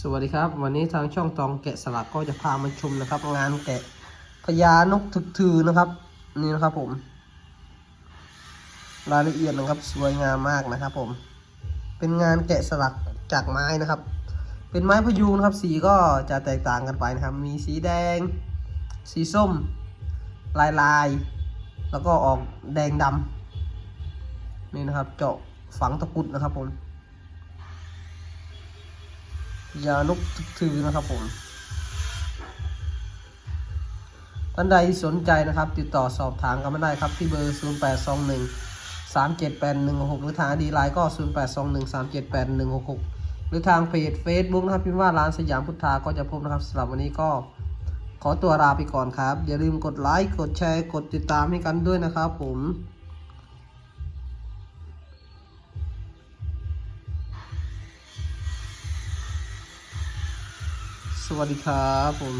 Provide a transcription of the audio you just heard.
สวัสดีครับ วันนี้ทางช่องตองแกะสลักก็จะพามาชมนะครับ งานแกะพญานกถึกถือนะครับ นี่นะครับผม รายละเอียดนะครับสวยงามมากนะครับ ผม เป็นงานแกะสลักจากไม้นะครับ เป็นไม้พยูงนะครับ สีก็จะแตกต่างกันไปนะครับ มีสีแดง สีส้ม ลายลาย แล้วก็ออกแดงดำนี่นะครับ เจาะฝังตะกุดนะครับผม ยานกทึกถือนะครับผมท่านใดสนใจนะครับ ติดต่อสอบถามกันมาได้ครับ ที่เบอร์ 0821 378166 หรือทางดีไลน์ก็ 0821 378166 หรือทางเพจ Facebook นะครับ พิมพ์ว่าร้านสยามพุทธาก็จะพบนะครับสำหรับวันนี้ก็ขอตัวลาไปก่อนครับ อย่าลืมกดไลค์กดแชร์กดติดตามให้กันด้วยนะครับผม สวัสดีครับผม